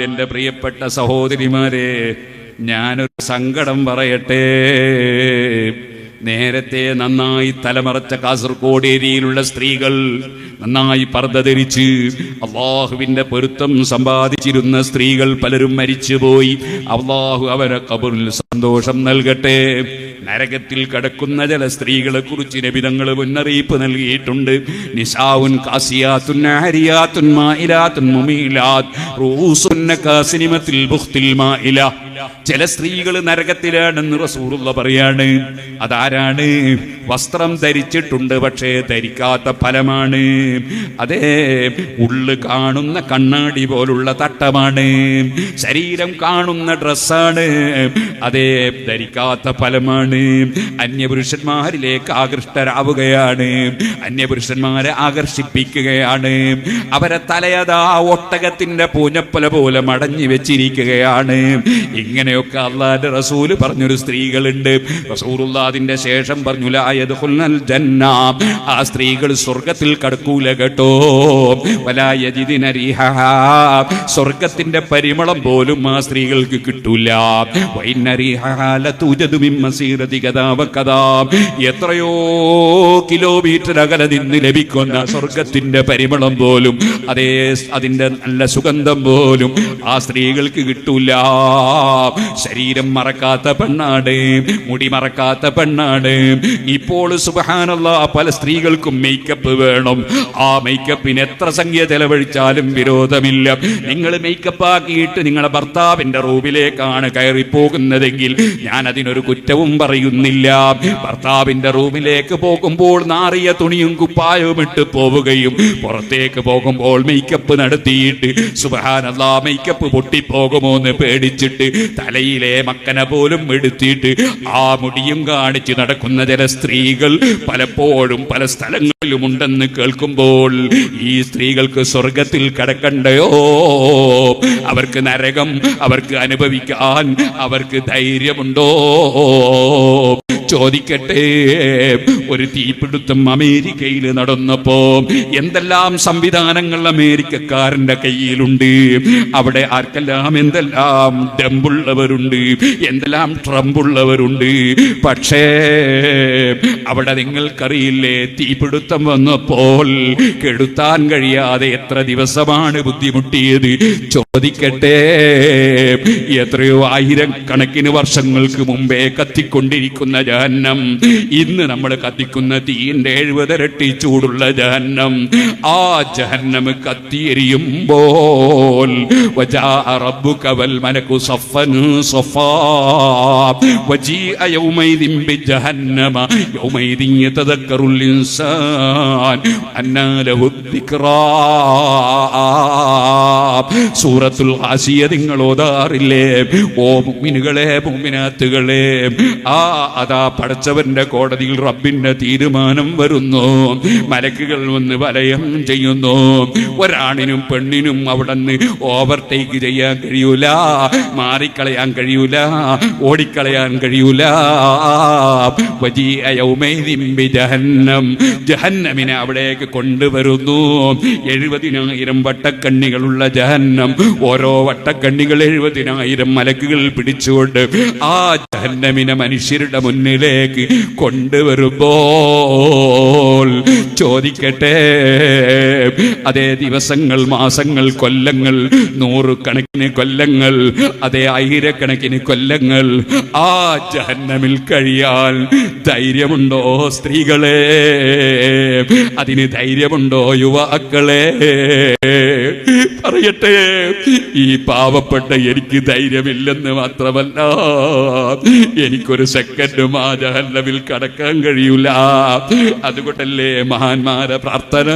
എന്റെ പ്രിയപ്പെട്ട സഹോദരിമാരെ ഞാനൊരു സങ്കടം പറയട്ടെ. നേരത്തെ നന്നായി തലമറച്ച കാസർഗോഡ് ഏരിയയിലുള്ള സ്ത്രീകൾ നന്നായി പർദ്ദ ധരിച്ച് അള്ളാഹുവിന്റെ പൊരുത്തം സമ്പാദിച്ചിരുന്ന സ്ത്രീകൾ പലരും മരിച്ചുപോയി. അള്ളാഹു അവരെ കബറിൽ സന്തോഷം നൽകട്ടെ. നരകത്തിൽ കടക്കുന്ന ചില സ്ത്രീകളെ കുറിച്ച് നബിതങ്ങൾ മുന്നറിയിപ്പ് നൽകിയിട്ടുണ്ട്. നിസാവുൻ കാസിയാത്തുൻ ആരിയാത്തുൻ മായിലാത്തുൻ മുമീലാത്ത് റൂസുന്ന കാസിനിമത്തിൽ ബുഖ്തിൽ മായില ചില സ്ത്രീകൾ നരകത്തിലാണെന്ന് റസൂറുള്ള പറയാണ്. അതാരാണ്? വസ്ത്രം ധരിച്ചിട്ടുണ്ട് പക്ഷേ ധരിക്കാത്ത ഫലമാണ്. അതേ ഉള്ളു കാണുന്ന കണ്ണാടി പോലുള്ള തട്ടമാണ്. ശരീരം കാണുന്ന ഡ്രസ്സാണ്. അതേ ധരിക്കാത്ത ഫലമാണ്. അന്യപുരുഷന്മാരിലേക്ക് ആകൃഷ്ടരാവുകയാണ്. അന്യപുരുഷന്മാരെ ആകർഷിപ്പിക്കുകയാണ്. അവരെ തലയതാ ഒട്ടകത്തിന്റെ പൂഞ്ഞപ്പല പോലെ മടഞ്ഞു വെച്ചിരിക്കുകയാണ്. ഇങ്ങനെയൊക്കെ അള്ളാന്റെ റസൂൽ പറഞ്ഞൊരു സ്ത്രീകളുണ്ട്. റസൂറുല്ലാദിന്റെ ശേഷം പറഞ്ഞു ലായത് ആ സ്ത്രീകൾ സ്വർഗത്തിൽ കടക്കൂല കേട്ടോ. സ്വർഗത്തിന്റെ പരിമളം പോലും ആ സ്ത്രീകൾക്ക് കിട്ടൂല. വൈന്ന റീഹഹാ കഥാവ മിൻ മസീറതി കദാ വകദാ. എത്രയോ കിലോമീറ്റർ അകലെ നിന്ന് ലഭിക്കുന്ന സ്വർഗത്തിന്റെ പരിമളം പോലും അതേ അതിന്റെ നല്ല സുഗന്ധം പോലും ആ സ്ത്രീകൾക്ക് കിട്ടൂല. ശരീരം മറക്കാത്ത പെണ്ണാണ് മുടി മറക്കാത്ത പെണ്ണാണ്. ഇപ്പോൾ സുബഹാനല്ല പല സ്ത്രീകൾക്കും മേക്കപ്പ് വേണം. ആ മേക്കപ്പിന് എത്ര സംഖ്യ ചെലവഴിച്ചാലും വിരോധമില്ല. നിങ്ങൾ മേക്കപ്പ് ആക്കിയിട്ട് നിങ്ങളുടെ ഭർത്താവിന്റെ റൂമിലേക്കാണ് കയറി പോകുന്നതെങ്കിൽ ഞാൻ അതിനൊരു കുറ്റവും പറയുന്നില്ല ഭർത്താവിന്റെ റൂമിലേക്ക് പോകുമ്പോൾ നാറിയ തുണിയും കുപ്പായവും ഇട്ട് പോവുകയും പുറത്തേക്ക് പോകുമ്പോൾ മേക്കപ്പ് നടത്തിയിട്ട് സുബഹാനല്ല മേക്കപ്പ് പൊട്ടിപ്പോകുമോ എന്ന് പേടിച്ചിട്ട് തലയിലെ മക്കനെ പോലും എടുത്തിട്ട് ആ മുടിയും കാണിച്ച് നടക്കുന്ന ചില സ്ത്രീകൾ പലപ്പോഴും പല സ്ഥലങ്ങളിലും ഉണ്ടെന്ന് കേൾക്കുമ്പോൾ ഈ സ്ത്രീകൾക്ക് സ്വർഗത്തിൽ കടക്കണ്ടയോ? അവർക്ക് നരകം അവർക്ക് അനുഭവിക്കാൻ അവർക്ക് ധൈര്യമുണ്ടോ? ചോദിക്കട്ടെ. ഒരു തീപിടുത്തം അമേരിക്കയിൽ നടന്നപ്പോ എന്തെല്ലാം സംവിധാനങ്ങൾ അമേരിക്കക്കാരന്റെ കയ്യിലുണ്ട്? അവിടെ ആർക്കെല്ലാം എന്തെല്ലാം ഡമ്പുള്ളവരുണ്ട് എന്തെല്ലാം ട്രംപുള്ളവരുണ്ട്? പക്ഷേ അവിടെ നിങ്ങൾക്കറിയില്ലേ തീപിടുത്തം വന്നപ്പോൾ കെടുത്താൻ കഴിയാതെ എത്ര ദിവസമാണ് ബുദ്ധിമുട്ടിയത്? ചോദിക്കട്ടെ. എത്രയോ ആയിരക്കണക്കിന് വർഷങ്ങൾക്ക് മുമ്പേ കണ്ടിരിക്കുന്ന ജഹന്നം. ഇന്ന് നമ്മൾ കത്തിക്കുന്ന തീയിന്റെ എഴുപതരട്ടി ചൂടുള്ള ജഹന്നം. ആ ജഹന്നം കത്തിയെരിയുമ്പോൾ സൂറത്തുൽ ആസിയ നിങ്ങൾ ഓതാറില്ലേ ഓ മുമിനുകളെ മുമിനാത്തുകളെ ആ അതാ പടച്ചവന്റെ കോടതിയിൽ റബ്ബിന്റെ തീരുമാനം വരുന്നു. മലക്കുകൾ വന്ന് വലയം ചെയ്യുന്നു. ഒരാണിനും പെണ്ണിനും അവിടെ നിന്ന് ഓവർടേക്ക് ചെയ്യാൻ കഴിയൂല മാറിക്കളയാൻ കഴിയൂല ഓടിക്കളയാൻ കഴിയൂല. ബിജഹന്നം. ജഹന്നമിനെ അവിടേക്ക് കൊണ്ടുവരുന്നു. എഴുപതിനായിരം വട്ടക്കണ്ണികളുള്ള ജഹന്നം. ഓരോ വട്ടക്കണ്ണികൾ എഴുപതിനായിരം മലക്കുകൾ പിടിച്ചുകൊണ്ട് ആ ജഹന്നമിനെ മനുഷ്യരുടെ മുന്നിലേക്ക് കൊണ്ടുവരുമ്പോൾ ചോദിക്കട്ടെ? അതേ ദിവസങ്ങൾ മാസങ്ങൾ കൊല്ലങ്ങൾ നൂറുകണക്കിന് കൊല്ലങ്ങൾ അതേ ആയിരക്കണക്കിന് കൊല്ലങ്ങൾ ആ ജഹന്നമിൽ കഴിയാൻ ധൈര്യമുണ്ടോ സ്ത്രീകളെ? അതിന് ധൈര്യമുണ്ടോ യുവാക്കളെ? പറയട്ടെ. ഈ പാവപ്പെട്ട എനിക്ക് ധൈര്യമില്ലെന്ന് മാത്രമല്ല എനിക്കൊരു സെക്കൻഡ് മാജഹല്ലവിൽ കടക്കാൻ കഴിയൂല. അതുകൊണ്ടല്ലേ മഹാന്മാരെ പ്രാർത്ഥന.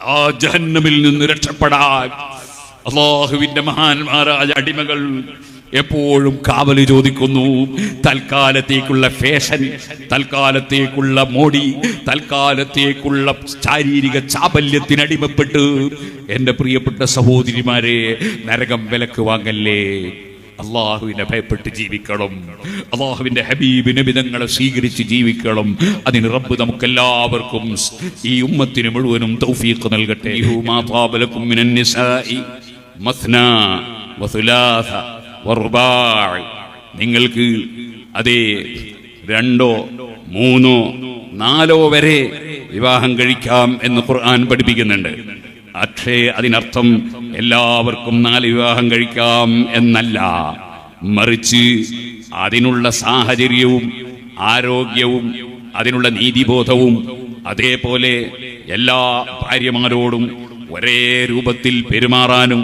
ആ ജഹന്നമിൽ നിന്ന് രക്ഷപ്പെടാൻ അള്ളാഹുവിന്റെ മഹാന്മാരായ അടിമകൾ എപ്പോഴും കാവൽ ചോദിക്കുന്നു. തൽക്കാലത്തേക്കുള്ള ഫാഷൻ തൽക്കാലത്തേക്കുള്ള മോടി തൽക്കാലത്തേക്കുള്ള ശാരീരിക ചാബല്യത്തിനടിമപ്പെട്ട് എന്റെ പ്രിയപ്പെട്ട സഹോദരിമാരെ നരകം വിലക്ക് വാങ്ങല്ലേ? അള്ളാഹുവിനെ ഭയപ്പെട്ട് ജീവിക്കണം. അള്ളാഹുവിന്റെ ഹബീബിന് വിധങ്ങളെ സ്വീകരിച്ച് ജീവിക്കണം. അതിന് റബ്ബ് നമുക്കെല്ലാവർക്കും ഈ ഉമ്മത്തിന് മുഴുവനും തൗഫീഖ് നൽകട്ടെ. നിങ്ങൾക്ക് അതേ രണ്ടോ മൂന്നോ നാലോ വരെ വിവാഹം കഴിക്കാം എന്ന് ഖുർആൻ പഠിപ്പിക്കുന്നുണ്ട്. പക്ഷേ അതിനർത്ഥം എല്ലാവർക്കും നാല് വിവാഹം കഴിക്കാം എന്നല്ല. മറിച്ച് അതിനുള്ള സാഹചര്യവും ആരോഗ്യവും അതിനുള്ള നീതിബോധവും അതേപോലെ എല്ലാ ഭാര്യമാരോടും ഒരേ രൂപത്തിൽ പെരുമാറാനും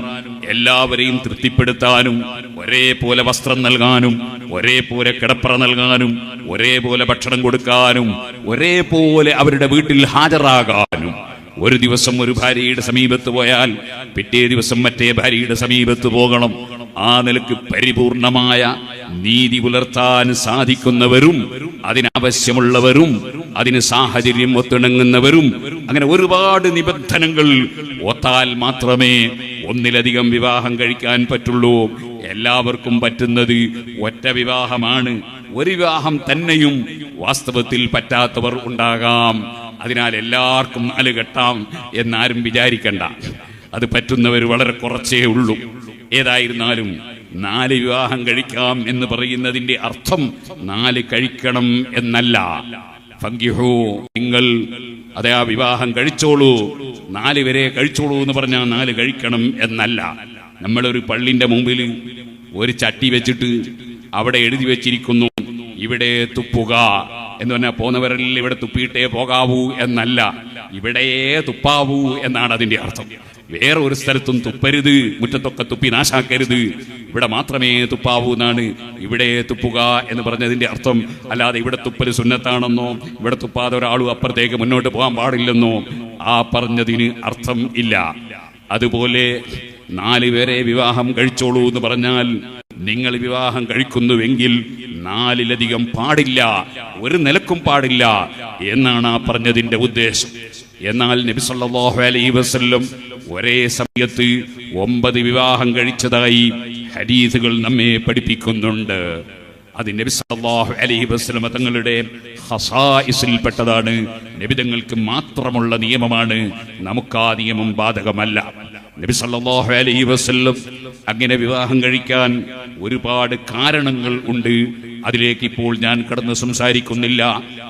എല്ലാവരെയും തൃപ്തിപ്പെടുത്താനും ഒരേപോലെ വസ്ത്രം നൽകാനും ഒരേപോലെ കിടപ്പറ നൽകാനും ഒരേപോലെ ഭക്ഷണം കൊടുക്കാനും ഒരേപോലെ അവരുടെ വീട്ടിൽ ഹാജരാകാനും ഒരു ദിവസം ഒരു ഭാര്യയുടെ സമീപത്ത് പോയാൽ പിറ്റേ ദിവസം മറ്റേ ഭാര്യയുടെ സമീപത്ത് പോകണം. ആ നിലയ്ക്ക് പരിപൂർണമായ നീതി പുലർത്താൻ സാധിക്കുന്നവരും അതിനാവശ്യമുള്ളവരും അതിന് സാഹചര്യം ഒത്തിണങ്ങുന്നവരും അങ്ങനെ ഒരുപാട് നിബന്ധനകൾ ഒത്താൽ മാത്രമേ ഒന്നിലധികം വിവാഹം കഴിക്കാൻ പറ്റുള്ളൂ. എല്ലാവർക്കും പറ്റുന്നത് ഒറ്റ വിവാഹമാണ്. ഒരു വിവാഹം തന്നെയും വാസ്തവത്തിൽ പറ്റാത്തവർ ഉണ്ടാകാം. അതിനാൽ എല്ലാവർക്കും നാല് കെട്ടാം എന്നാരും വിചാരിക്കണ്ട. അത് പറ്റുന്നവർ വളരെ കുറച്ചേ ഉള്ളൂ. ഏതായിരുന്നാലും നാല് വിവാഹം കഴിക്കാം എന്ന് പറയുന്നതിന്റെ അർത്ഥം നാല് കഴിക്കണം എന്നല്ല. ഫങ്കിഹു നിങ്ങൾ അതെ ആ വിവാഹം കഴിച്ചോളൂ. നാല് വരെ കഴിച്ചോളൂ എന്ന് പറഞ്ഞാൽ നാല് കഴിക്കണം എന്നല്ല. നമ്മളൊരു പള്ളിന്റെ മുമ്പിൽ ഒരു ചട്ടി വെച്ചിട്ട് അവിടെ എഴുതി വെച്ചിരിക്കുന്നു. ഇവിടെ തുപ്പുക. എന്ന് പറഞ്ഞാൽ പോന്നവരെല്ലാം ഇവിടെ തുപ്പിയിട്ടേ പോകാവൂ എന്നല്ല. ഇവിടെയേ തുപ്പാവൂ എന്നാണ് അതിന്റെ അർത്ഥം. വേറെ ഒരു സ്ഥലത്തും തുപ്പരുത് മുറ്റത്തൊക്കെ തുപ്പി നാശാക്കരുത്. ഇവിടെ മാത്രമേ തുപ്പാവൂ എന്നാണ് ഇവിടെ തുപ്പുക എന്ന് പറഞ്ഞതിന്റെ അർത്ഥം. അല്ലാതെ ഇവിടെ തുപ്പൽ സുന്നത്താണെന്നോ ഇവിടെ തുപ്പാതെ ഒരാളും അപ്പുറത്തേക്ക് മുന്നോട്ട് പോകാൻ പാടില്ലെന്നോ ആ പറഞ്ഞതിന് അർത്ഥം ഇല്ല. അതുപോലെ നാല് പേരെ വിവാഹം കഴിച്ചോളൂ എന്ന് പറഞ്ഞാൽ നിങ്ങൾ വിവാഹം കഴിക്കുന്നുവെങ്കിൽ നാലിലധികം പാടില്ല ഒരു നിലക്കും പാടില്ല എന്നാണ് ആ പറഞ്ഞതിന്റെ ഉദ്ദേശം. എന്നാൽ നബി സല്ലല്ലാഹു അലൈഹി വസല്ലം ഒരേ സമയത്ത് ഒമ്പത് വിവാഹം കഴിച്ചതായി ഹരീസുകൾ നമ്മെ പഠിപ്പിക്കുന്നുണ്ട്. അത് നബി സല്ലല്ലാഹു അലൈഹി വസല്ലം തങ്ങളുടെ ഹസായിസിൽപ്പെട്ടതാണ് നബിതങ്ങൾക്ക് മാത്രമുള്ള നിയമമാണ് നമുക്ക് ആ നിയമം ബാധകമല്ല. നബി സല്ലല്ലാഹു അലൈഹി വസല്ലം അങ്ങനെ വിവാഹം കഴിക്കാൻ ഒരുപാട് കാരണങ്ങൾ ഉണ്ട്. അതിലേക്ക് ഇപ്പോൾ ഞാൻ കടന്ന് സംസാരിക്കുന്നില്ല.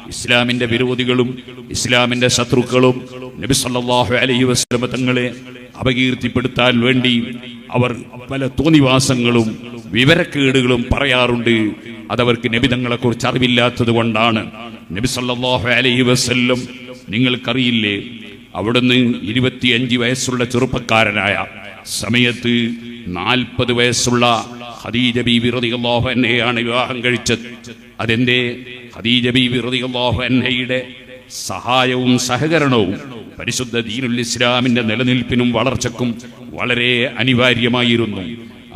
ഇസ്ലാമിന്റെ വിരോധികളും ഇസ്ലാമിന്റെ ശത്രുക്കളും നബി സല്ലല്ലാഹു അലൈഹി വസല്ലം തങ്ങളെ അപകീർത്തിപ്പെടുത്താൻ വേണ്ടി അവർ പല തോന്നിവാസങ്ങളും വിവരക്കേടുകളും പറയാറുണ്ട്. അതവർക്ക് നബിതങ്ങളെ കുറിച്ച് അറിവില്ലാത്തത് കൊണ്ടാണ്. നബി സല്ലല്ലാഹു അലൈഹി വസല്ലം നിങ്ങൾക്കറിയില്ലേ? അവിടുന്ന് ഇരുപത്തിയഞ്ച് വയസ്സുള്ള ചെറുപ്പക്കാരനായ സമയത്ത് നാൽപ്പത് വയസ്സുള്ള ഹദീജ ബി റളിയല്ലാഹു എന്നെയാണ് വിവാഹം കഴിച്ചത്. അതെന്റെ ഹദീജ ബി റളിയല്ലാഹു അൻഹയുടെ സഹായവും സഹകരണവും പരിശുദ്ധ ദീനുൽ ഇസ്ലാമിന്റെ നിലനിൽപ്പിനും വളർച്ചക്കും വളരെ അനിവാര്യമായിരുന്നു.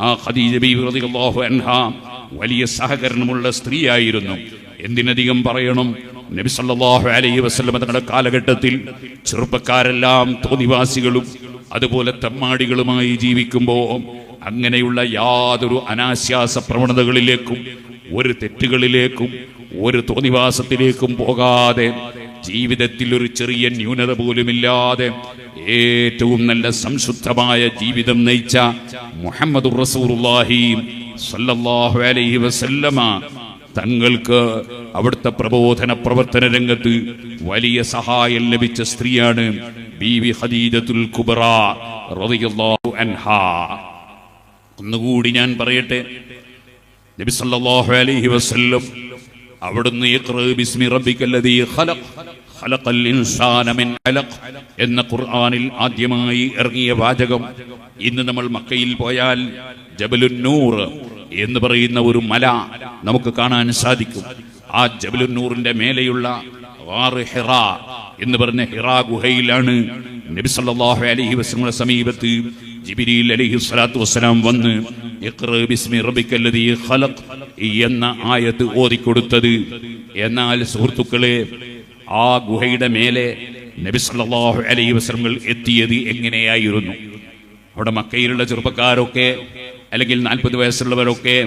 ആ ഹദീജ ബി റളിയല്ലാഹു അൻഹ വലിയ സഹകരണമുള്ള സ്ത്രീയായിരുന്നു. എന്തിനധികം പറയണം? നബി സല്ലല്ലാഹു അലൈഹി വസല്ലം തങ്ങളുടെ കാലഘട്ടത്തിൽ ചെറുപ്പക്കാരെല്ലാം തോന്നിവാസികളും അതുപോലെ തമ്മാടികളുമായി ജീവിക്കുമ്പോൾ അങ്ങനെയുള്ള യാതൊരു അനാശ്വാസ പ്രവണതകളിലേക്കും ഒരു തെറ്റുകളിലേക്കും ഒരു തോന്നിവാസത്തിലേക്കും പോകാതെ ജീവിതത്തിൽ ഒരു ചെറിയ ന്യൂനത പോലുമില്ലാതെ ഏറ്റവും നല്ല സംശുദ്ധമായ ജീവിതം നയിച്ച മുഹമ്മദ് റസൂറുല്ലാഹി സല്ലല്ലാഹു അലൈഹി വസല്ലമ തങ്ങൾക്ക് അവിടുത്തെ പ്രബോധന പ്രവർത്തന രംഗത്ത് വലിയ സഹായം ലഭിച്ച സ്ത്രീയാണ് റളിയല്ലാഹു ഒന്നുകൂടി ഞാൻ പറയട്ടെ. നബി സല്ലല്ലാഹു അലൈഹി വസല്ലം അവിടുന്ന് ബിസ്മി ഖലഖൽ ഇൻസാന മിൻ എന്ന ഖുർആനിൽ ആദ്യമായി ഇറങ്ങിയ വാചകം ഇന്ന് നമ്മൾ മക്കയിൽ പോയാൽ ജബലുന്നൂർ നൂർ എന്ന് പറയുന്ന ഒരു മല നമുക്ക് കാണാൻ സാധിക്കും. ആ ജബലുന്നൂറിന്റെ മേലെയുള്ള ഹിറ എന്ന് പറഞ്ഞ ഹിറ ഗുഹയിലാണ് നബി സല്ലല്ലാഹു അലൈഹി വസല്ലമയുടെ സമീപത്ത് ജിബ്രീൽ അലൈഹി സ്വലാത്തു വസ്സലാം വന്ന് ബിസ്മി റബ്ബിക്കല്ലദീ ഖലഖ് എന്ന ആയത്ത് ഓതിക്കൊടുത്തത്. എന്നാൽ സുഹൃത്തുക്കളെ ആ ഗുഹയുടെ മേലെ നബി സല്ലല്ലാഹു അലൈഹി വസല്ലമകൾ എത്തിയത് എങ്ങനെയായിരുന്നു? അവിടെ മക്കയിലുള്ള ചെറുപ്പക്കാരൊക്കെ അല്ലെങ്കിൽ നാൽപ്പത് വയസ്സുള്ളവരൊക്കെ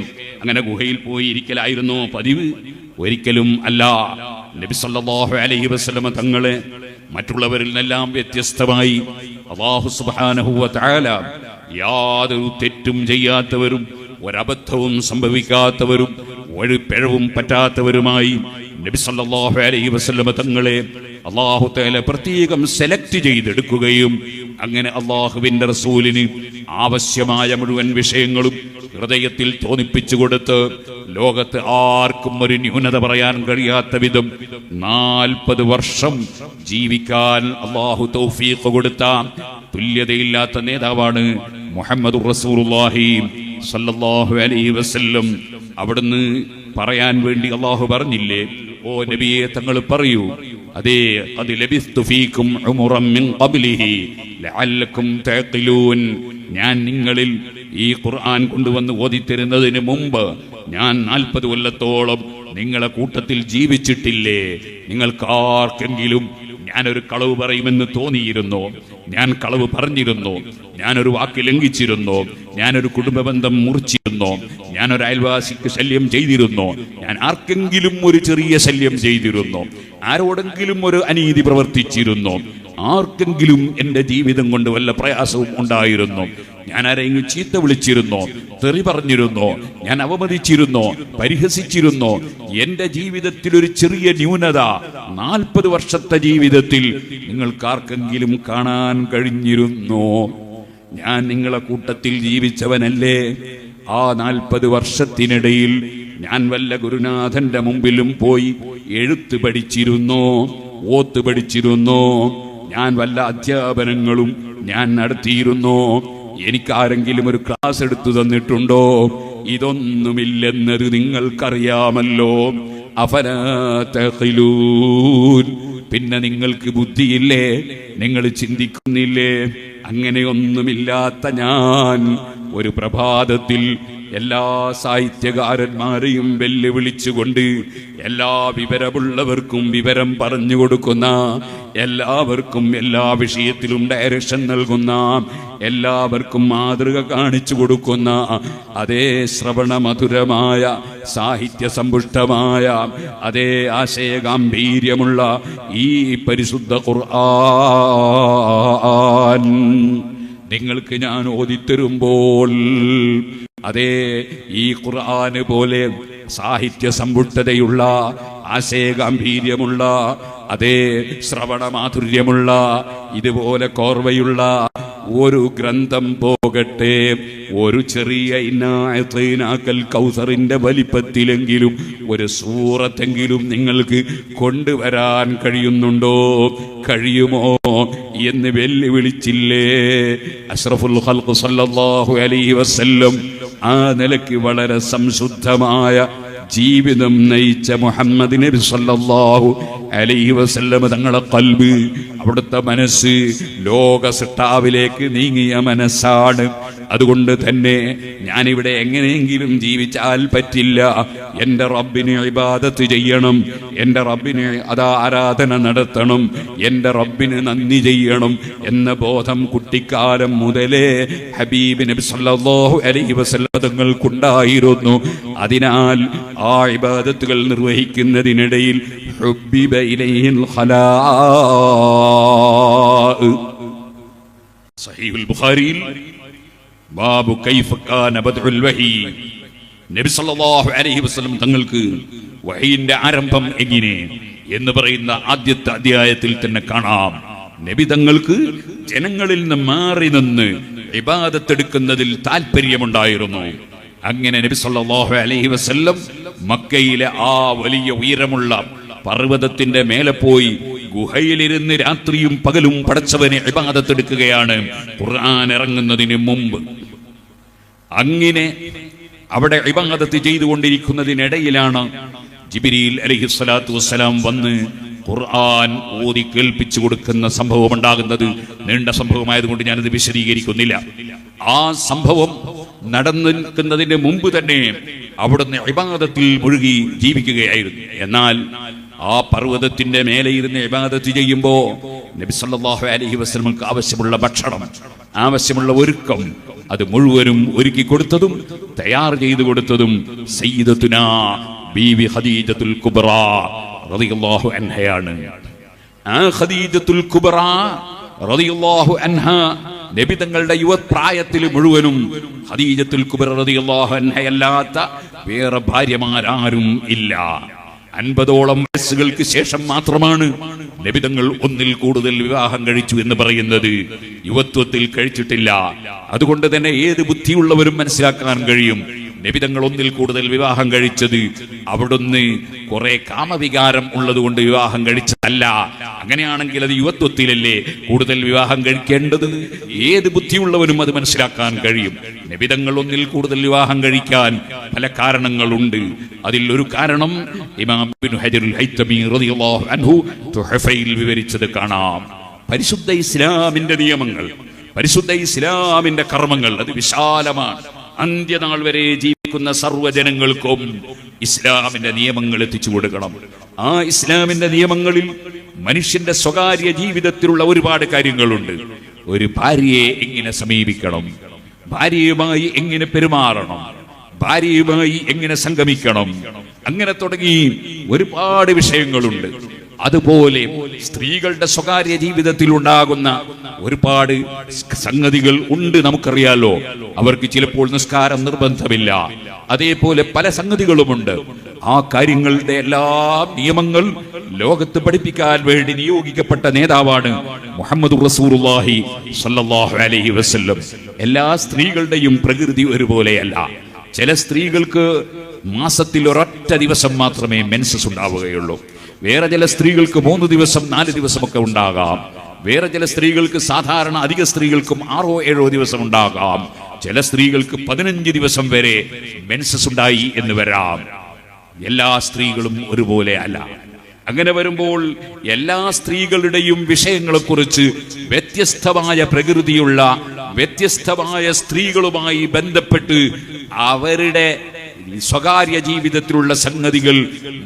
അങ്ങനെ ഗുഹയിൽ പോയി ഇരിക്കലായിരുന്നു. പതിവ്. ഒരിക്കലും അല്ല. നബി സല്ലല്ലാഹു അലൈഹി വസല്ലമ തങ്ങളെ മറ്റുള്ളവരിൽ നിന്നെല്ലാം വ്യത്യസ്തമായി സുബ്ഹാനഹു വ തആല യാതൊരു തെറ്റും ചെയ്യാത്തവരും ഒരബദ്ധവും സംഭവിക്കാത്തവരും ഒരു പിഴവും പറ്റാത്തവരുമായി നബി സല്ലല്ലാഹു അലൈഹി വസല്ലമ തങ്ങളെ അള്ളാഹു തആല പ്രത്യേകം സെലക്ട് ചെയ്തെടുക്കുകയും അങ്ങനെ അള്ളാഹുവിന്റെ റസൂലിന് ആവശ്യമായ മുഴുവൻ വിഷയങ്ങളും ഹൃദയത്തിൽ തോന്നിപ്പിച്ചു കൊടുത്ത് ലോകത്ത് ആർക്കും ഒരു ന്യൂനത പറയാൻ കഴിയാത്ത വിധം നാൽപ്പത് വർഷം ജീവിക്കാൻ അള്ളാഹു തൗഫീഖ് കൊടുത്ത തുല്യതയില്ലാത്ത നേതാവാണ് മുഹമ്മദ് അലൈഹി വസല്ലം. അവിടുന്ന് പറയാൻ വേണ്ടി അള്ളാഹു പറഞ്ഞില്ലേ ഓ നബിയെ തങ്ങൾ പറയൂ അതേ അത് ലബിസ്തു ഉമുറം മിൻ തഅഖിലൂൻ. ഞാൻ നിങ്ങളിൽ ഈ ഖുർആൻ കൊണ്ടുവന്ന് ഓതിത്തരുന്നതിന് മുമ്പ് ഞാൻ നാൽപ്പത് കൊല്ലത്തോളം നിങ്ങളെ കൂട്ടത്തിൽ ജീവിച്ചിട്ടില്ലേ? നിങ്ങൾക്ക് ആർക്കെങ്കിലും ഞാനൊരു കളവ് പറയുമെന്ന് തോന്നിയിരുന്നു. ഞാൻ കളവ് പറഞ്ഞിരുന്നു. ഞാനൊരു വാക്ക് ലംഘിച്ചിരുന്നു. ഞാനൊരു കുടുംബ ബന്ധം മുറിച്ചിരുന്നു. ഞാനൊരു അയൽവാസിക്ക് ശല്യം ചെയ്തിരുന്നു. ഞാൻ ആർക്കെങ്കിലും ഒരു ചെറിയ ശല്യം ചെയ്തിരുന്നു. ആരോടെങ്കിലും ഒരു അനീതി പ്രവർത്തിച്ചിരുന്നു. ആർക്കെങ്കിലും എന്റെ ജീവിതം കൊണ്ട് വല്ല പ്രയാസവും ഉണ്ടായിരുന്നു. ഞാൻ ആരെങ്കിലും ചീത്ത വിളിച്ചിരുന്നോ തെറി പറഞ്ഞിരുന്നോ ഞാൻ അവമതിച്ചിരുന്നോ പരിഹസിച്ചിരുന്നോ. എന്റെ ജീവിതത്തിൽ ഒരു ചെറിയ ന്യൂനത നാൽപ്പത് വർഷത്തെ ജീവിതത്തിൽ നിങ്ങൾക്ക് ആർക്കെങ്കിലും കാണാൻ കഴിഞ്ഞിരുന്നോ. ഞാൻ നിങ്ങളെ കൂട്ടത്തിൽ ജീവിച്ചവനല്ലേ. ആ നാൽപ്പത് വർഷത്തിനിടയിൽ ഞാൻ വല്ല ഗുരുനാഥന്റെ മുമ്പിലും പോയി എഴുത്ത് പഠിച്ചിരുന്നു ഓത്ത് പഠിച്ചിരുന്നു. ഞാൻ വല്ല അധ്യാപനങ്ങളും ഞാൻ നടത്തിയിരുന്നോ. എനിക്കാരെങ്കിലും ഒരു ക്ലാസ് എടുത്തു തന്നിട്ടുണ്ടോ? ഇതൊന്നുമില്ലെന്നത് നിങ്ങൾക്കറിയാമല്ലോ. പിന്നെ നിങ്ങൾക്ക് ബുദ്ധിയില്ലേ? നിങ്ങൾ ചിന്തിക്കുന്നില്ലേ? അങ്ങനെയൊന്നുമില്ലാത്ത ഞാൻ ഒരു പ്രഭാതത്തിൽ എല്ലാ സാഹിത്യകാരന്മാരെയും വെല്ലുവിളിച്ചുകൊണ്ട് എല്ലാ വിവരമുള്ളവർക്കും വിവരം പറഞ്ഞു കൊടുക്കുന്ന എല്ലാവർക്കും എല്ലാ വിഷയത്തിലും ഡയറക്ഷൻ നൽകുന്ന എല്ലാവർക്കും മാതൃക കാണിച്ചു കൊടുക്കുന്ന അതേ ശ്രവണ മധുരമായ സാഹിത്യ സമ്പുഷ്ടമായ അതേ ആശയഗാംഭീര്യമുള്ള ഈ പരിശുദ്ധ ഖുർആൻ. നിങ്ങൾക്ക് ഞാൻ ഓതിത്തരുമ്പോൾ അതേ ഈ ഖുർആന് പോലെ സാഹിത്യ സമ്പുഷ്ടതയുള്ള ആശയഗാംഭീര്യമുള്ള അതേ ശ്രവണ മാധുര്യമുള്ള ഇതുപോലെ കോർവയുള്ള ഒരു ഗ്രന്ഥം പോകട്ടെ. ഒരു ചെറിയ ഇന്നായത്തേനാക്കൽ കൗസറിന്റെ വലിപ്പത്തിലെങ്കിലും ഒരു സൂറത്തെങ്കിലും നിങ്ങൾക്ക് കൊണ്ടുവരാൻ കഴിയുന്നുണ്ടോ? കഴിയുമോ? എന്ന് വെല്ലുവിളിച്ചില്ലേ? അഷ്റഫുൽ ഖൽഖ് സല്ലല്ലാഹു അലൈഹി വസല്ലം ആ നിലയ്ക്ക് വളരെ സംശുദ്ധമായ ജീവിതം നയിച്ച മുഹമ്മദ് നബി സല്ലല്ലാഹു അലൈഹി വസല്ലം തങ്ങളെ കൽബ് അവിടുത്തെ മനസ്സ് ലോക സൃഷ്ടാവിലേക്ക് നീങ്ങിയ മനസ്സാണ്. അതുകൊണ്ട് തന്നെ ഞാനിവിടെ എങ്ങനെയെങ്കിലും ജീവിച്ചാൽ പറ്റില്ല. എന്റെ റബ്ബിനെ ഇബാദത്ത് ചെയ്യണം. എന്റെ റബ്ബിനെ അതാ ആരാധന നടത്തണം. എന്റെ റബ്ബിന് നന്ദി ചെയ്യണം എന്ന ബോധം കുട്ടിക്കാലം മുതലേ ഹബീബ് നബി സല്ലല്ലാഹു അലൈഹി വസല്ലം തങ്ങൾക്കുണ്ടായിരുന്നു. അതിനാൽ ആ ഇബാദത്തുകൾ നിർവഹിക്കുന്നതിനിടയിൽ സഹീഹുൽ ബുഖാരിയിൽ ബാബു നബി സല്ലല്ലാഹു അലൈഹി വസല്ലം തങ്ങൾക്ക് വഹീന്റെ ആരംഭം എങ്ങനെ എന്ന് പറയുന്ന ആദ്യത്തെ അധ്യായത്തിൽ തന്നെ കാണാം. നബി തങ്ങൾക്ക് ജനങ്ങളിൽ നിന്ന് മാറി നിന്ന് ഇബാദത്തെടുക്കുന്നതിൽ താല്പര്യമുണ്ടായിരുന്നു അങ്ങനെ നബി സല്ലല്ലാഹു അലൈഹി വസല്ലം മക്കയിലെ ആ വലിയ ഉയരമുള്ള പർവതത്തിന്റെ മേലെ പോയി ഗുഹയിലിരുന്ന് രാത്രിയും പകലും പടച്ചവനെ ഇബാദത്തെടുക്കുകയാണ്. ഖുർആൻ ഇറങ്ങുന്നതിന് മുമ്പ്. അങ്ങനെ അവിടെ ഇബാദത്ത് ചെയ്തുകൊണ്ടിരിക്കുന്നതിനിടയിലാണ് ജിബിരിയിൽ അലഹി സ്വലാത്തു വസ്സലാം വന്ന് ഖുർആൻ ഓതി കേൾപ്പിച്ചു കൊടുക്കുന്ന സംഭവം ഉണ്ടാകുന്നത് നീണ്ട സംഭവമായതുകൊണ്ട് ഞാനത് വിശദീകരിക്കുന്നില്ല. ആ സംഭവം നടന്നു നിൽക്കുന്നതിന് മുമ്പ് തന്നെ അവിടുന്ന് ഇബാദത്തിൽ മുഴുകി ജീവിക്കുകയായിരുന്നു. എന്നാൽ ആ പർവതത്തിന്റെ മേലെ ഇരുന്ന് ഇബാദത്ത് ചെയ്യുമ്പോ നബി സല്ലല്ലാഹു അലൈഹി വസല്ലമക്ക് ആവശ്യമുള്ള ഭക്ഷണം ആവശ്യമുള്ള ഒരുക്കം അത് മുഴുവനും ഒരുക്കി കൊടുത്തതും തയ്യാർ ചെയ്തു കൊടുത്തതും സയ്യിദത്തുന ബീവി ഖദീജത്തുൽ കുബ്ര റളിയല്ലാഹു അൻഹയാണ്. ആ ഖദീജത്തുൽ കുബ്ര റളിയല്ലാഹു അൻഹ നബി തങ്ങളുടെ യുവപ്രായത്തിൽ മുഴുവനും ഖദീജത്തുൽ കുബ്ര റളിയല്ലാഹു അൻഹയല്ലാത്ത വേറെ ഭാര്യമാരാരും ഇല്ല. അൻപതോളം വയസ്സുകൾക്ക് ശേഷം മാത്രമാണ് ലഭിതങ്ങൾ ഒന്നിൽ കൂടുതൽ വിവാഹം കഴിച്ചു എന്ന് പറയുന്നത്. യുവത്വത്തിൽ കഴിച്ചിട്ടില്ല. അതുകൊണ്ട് തന്നെ ഏത് ബുദ്ധിയുള്ളവരും മനസ്സിലാക്കാൻ കഴിയും. നബിതങ്ങൾ ഒന്നിൽ കൂടുതൽ വിവാഹം കഴിച്ചത് അവിടുന്ന് കുറെ കാമവികാരം ഉള്ളതുകൊണ്ട് വിവാഹം കഴിച്ചതല്ല. അങ്ങനെയാണെങ്കിൽ അത് യുവത്വത്തിലല്ലേ കൂടുതൽ വിവാഹം കഴിക്കേണ്ടത്? ഏത് ബുദ്ധിയുള്ളവനും അത് മനസ്സിലാക്കാൻ കഴിയും. നബിതങ്ങൾ ഒന്നിൽ കൂടുതൽ വിവാഹം കഴിക്കാൻ പല കാരണങ്ങളുണ്ട്. അതിൽ ഒരു കാരണം ഇമാം വിവരിച്ചത് കാണാം. പരിശുദ്ധ ഇസ്ലാമിന്റെ നിയമങ്ങൾ പരിശുദ്ധ ഇസ്ലാമിന്റെ കർമ്മങ്ങൾ അത് വിശാലമാണ്. അന്ത്യനാൾ വരെ ജീവിക്കുന്ന സർവജനങ്ങൾക്കും ഇസ്ലാമിന്റെ നിയമങ്ങൾ എത്തിച്ചു കൊടുക്കണം. ആ ഇസ്ലാമിന്റെ നിയമങ്ങളിൽ മനുഷ്യന്റെ സ്വകാര്യ ജീവിതത്തിലുള്ള ഒരുപാട് കാര്യങ്ങളുണ്ട്. ഒരു ഭാര്യയെ എങ്ങനെ സമീപിക്കണം? ഭാര്യയുമായി എങ്ങനെ പെരുമാറണം? ഭാര്യയുമായി എങ്ങനെ സംഗമിക്കണം? അങ്ങനെ തുടങ്ങി ഒരുപാട് വിഷയങ്ങളുണ്ട്. അതുപോലെ സ്ത്രീകളുടെ സ്വകാര്യ ജീവിതത്തിൽ ഉണ്ടാകുന്ന ഒരുപാട് സംഗതികൾ ഉണ്ട് നമുക്കറിയാലോ. അവർക്ക് ചിലപ്പോൾ നിസ്കാരം നിർബന്ധമില്ല. അതേപോലെ പല സംഗതികളുമുണ്ട്. ആ കാര്യങ്ങളുടെ എല്ലാ നിയമങ്ങൾ ലോകത്ത് പഠിപ്പിക്കാൻ വേണ്ടി നിയോഗിക്കപ്പെട്ട നേതാവാണ് മുഹമ്മദ് റസൂറുല്ലാഹി സല്ലാഹു അലൈഹി വസല്ലം. എല്ലാ സ്ത്രീകളുടെയും പ്രകൃതി ഒരുപോലെയല്ല. ചില സ്ത്രീകൾക്ക് മാസത്തിൽ ഒരൊറ്റ ദിവസം മാത്രമേ മെൻസസ് ഉണ്ടാവുകയുള്ളൂ. വേറെ ചില സ്ത്രീകൾക്ക് മൂന്ന് ദിവസം നാല് ദിവസമൊക്കെ ഉണ്ടാകാം. വേറെ ചില സ്ത്രീകൾക്ക് സാധാരണ അധിക സ്ത്രീകൾക്കും ആറോ ഏഴോ ദിവസം ഉണ്ടാകാം. ചില സ്ത്രീകൾക്ക് പതിനഞ്ച് ദിവസം വരെ മെൻസസ് ഉണ്ടായി എന്ന് വരാം. എല്ലാ സ്ത്രീകളും ഒരുപോലെ അല്ല. അങ്ങനെ വരുമ്പോൾ എല്ലാ സ്ത്രീകളുടെയും വിഷയങ്ങളെക്കുറിച്ച് വ്യത്യസ്തമായ പ്രകൃതിയുള്ള വ്യത്യസ്തമായ സ്ത്രീകളുമായി ബന്ധപ്പെട്ട് അവരുടെ സ്വകാര്യ ജീവിതത്തിലുള്ള സംഗതികൾ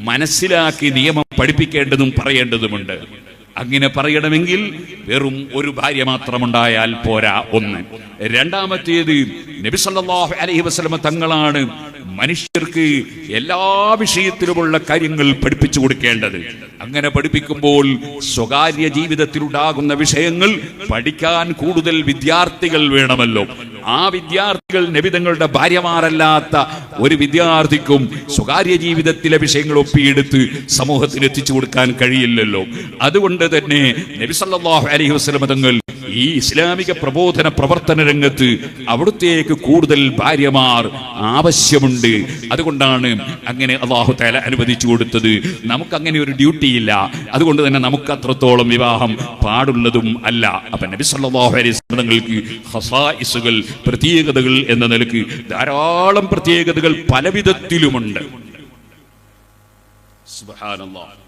മനസ്സിലാക്കി നിയമം പഠിപ്പിക്കേണ്ടതും പറയേണ്ടതുമുണ്ട്. അങ്ങനെ പറയണമെങ്കിൽ വെറും ഒരു ഭാര്യ മാത്രമുണ്ടായാൽ പോരാ ഒന്ന്. രണ്ടാമത്തേത് നബി അലഹി വസ്ലമ തങ്ങളാണ് മനുഷ്യർക്ക് എല്ലാ വിഷയത്തിലുമുള്ള കാര്യങ്ങൾ പഠിപ്പിച്ചു കൊടുക്കേണ്ടത്. അങ്ങനെ പഠിപ്പിക്കുമ്പോൾ സ്വകാര്യ ജീവിതത്തിലുണ്ടാകുന്ന വിഷയങ്ങൾ പഠിക്കാൻ കൂടുതൽ വിദ്യാർത്ഥികൾ വേണമല്ലോ. ആ വിദ്യാർത്ഥികൾ നബിതങ്ങളുടെ ഭാര്യമാരല്ലാത്ത ഒരു വിദ്യാർത്ഥിക്കും സ്വകാര്യ ജീവിതത്തിലെ വിഷയങ്ങൾ ഒപ്പിയെടുത്ത് സമൂഹത്തിന് എത്തിച്ചു കൊടുക്കാൻ കഴിയില്ലല്ലോ. അതുകൊണ്ട് തന്നെ നബിസല്ലാഹു അലൈഹി വസല്ലമ തങ്ങൾ ഈ ഇസ്ലാമിക പ്രബോധന പ്രവർത്തന രംഗത്ത് അവിടുത്തേക്ക് കൂടുതൽ ഭാര്യമാർ ആവശ്യമുണ്ട്. അതുകൊണ്ടാണ് അങ്ങനെ അള്ളാഹു തല അനുവദിച്ചു കൊടുത്തത്. നമുക്ക് അങ്ങനെ ഒരു ഡ്യൂട്ടി ഇല്ല. അതുകൊണ്ട് തന്നെ നമുക്ക് അത്രത്തോളം വിവാഹം പാടുള്ളതും അല്ല. അപ്പൊ നബി സല്ലല്ലാഹു അലൈഹി ഹസായിസുകൾ പ്രത്യേകതകൾ എന്ന നിലയ്ക്ക് ധാരാളം പ്രത്യേകതകൾ പല വിധത്തിലുമുണ്ട് സുബ്ഹാനല്ലാഹ്.